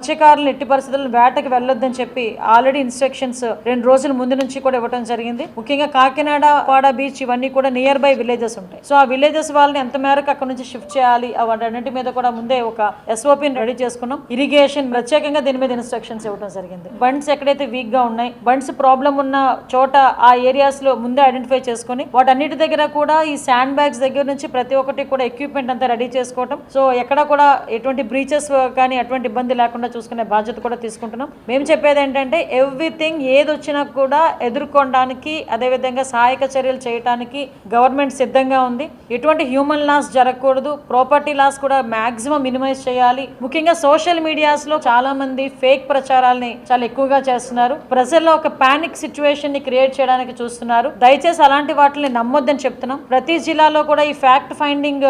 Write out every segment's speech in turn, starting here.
మత్స్యకారులు ఎట్టి పరిస్థితుల్లో వేటకి వెళ్ళొద్దని చెప్పి ఆల్రెడీ ఇన్స్ట్రక్షన్స్ రెండు రోజుల ముందు నుంచి కూడా ఇవ్వడం జరిగింది. ముఖ్యంగా కాకినాడ పాడ బీచ్ ఇవన్నీ కూడా నియర్ బై విలేజెస్ ఉంటాయి. సో ఆ విలేజెస్ వాళ్ళని ఎంత మేరకు అక్కడ నుంచి షిఫ్ట్ చేయాలి వాటన్నిటి మీద కూడా ముందే ఒక ఎస్ఓపిని రెడీ చేసుకున్నాం. ఇరిగేషన్ ప్రత్యేకంగా దీని మీద ఇన్స్ట్రక్షన్స్ ఇవ్వడం జరిగింది. బండ్స్ ఎక్కడైతే వీక్గా ఉన్నాయి బండ్స్ ప్రాబ్లం ఉన్న చోట ఆ ఏరియాస్లో ముందే ఐడెంటిఫై చేసుకుని వాటన్నిటి దగ్గర కూడా ఈ శాండ్ బ్యాగ్స్ దగ్గర నుంచి ప్రతి ఒక్కటి కూడా ఎక్విప్మెంట్ అంతా రెడీ చేసుకోవడం సో ఎక్కడ కూడా ఎటువంటి బ్రీచెస్ కానీ అటువంటి ఇబ్బంది లేకుండా చూసుకునే బాధ్యత కూడా తీసుకుంటున్నాం. మేము చెప్పేది ఏంటంటే ఎవ్రీథింగ్ ఏది వచ్చినా కూడా ఎదుర్కొనడానికి అదేవిధంగా సహాయక చర్యలు చేయడానికి గవర్నమెంట్ సిద్ధంగా ఉంది. ఎటువంటి హ్యూమన్ లాస్ జరగకూడదు. ప్రాపర్టీ లాస్ కూడా మ్యాక్సిమం మినిమైజ్ చేయాలి. ముఖ్యంగా సోషల్ మీడియాస్లో చాలా మంది ఫేక్ ప్రచారాలని చాలా ఎక్కువగా చేస్తున్నారు. ప్రజల్లో ఒక పానిక్ సిచ్యువేషన్ని క్రియేట్ చేయడానికి చూస్తున్నారు. దయచేసి అలాంటి వాటిని నమ్మొద్దని చెప్తున్నాం. ప్రతి జిల్లాలో కూడా ఈ ఫ్యాక్ట్ ఫైండింగ్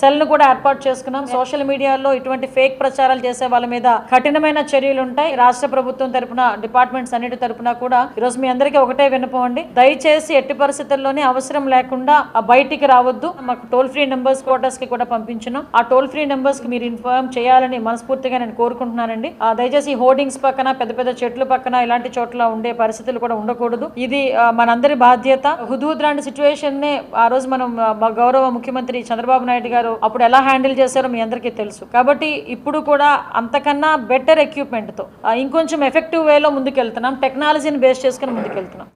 సెల్ను కూడా ఏర్పాటు చేసుకున్నాం. సోషల్ మీడియాలో ఇటువంటి ఫేక్ ప్రచారాలు చేసే వాళ్ళ మీద కఠినమైన చర్యలు ఉంటాయి. రాష్ట్ర ప్రభుత్వం తరపున డిపార్ట్మెంట్స్ అన్నిటి తరపున కూడా ఈరోజు మీ అందరికీ ఒకటే వినపండి దయచేసి ఎట్టి పరిస్థితుల్లోనే అవసరం లేకుండా ఆ బయటికి రావద్దు. మాకు టోల్ ఫ్రీ నెంబర్స్ క్వార్టర్స్కి కూడా పంపించినాం. ఆ టోల్ ఫ్రీ నెంబర్స్కి మీరు ఇన్ఫార్మ్ చేయాలని మనస్ఫూర్తిగా నేను కోరుకుంటున్నానండి. ఆ, దయచేసి హోర్డింగ్స్ పక్కన పెద్ద పెద్ద చెట్లు పక్కన ఇలాంటి చోట్ల ఉండే పరిస్థితులు కూడా ఉండకూడదు. ఇది మనందరి బాధ్యత. హుదూద్ లాంటి సిచ్యువేషన్ నే ఆ రోజు మనం మా గౌరవ ముఖ్యమంత్రి చంద్రబాబు నాయుడు గారు అప్పుడు ఎలా హ్యాండిల్ చేశారో మీ అందరికీ తెలుసు. కాబట్టి ఇప్పుడు కూడా అంతకన్నా బెటర్ ఎక్విప్మెంట్తో ఇంకొంచెం ఎఫెక్టివ్ వేలో ముందుకెళ్తున్నాం. టెక్నాలజీని బేస్ చేసుకుని ముందుకెళ్తున్నాం.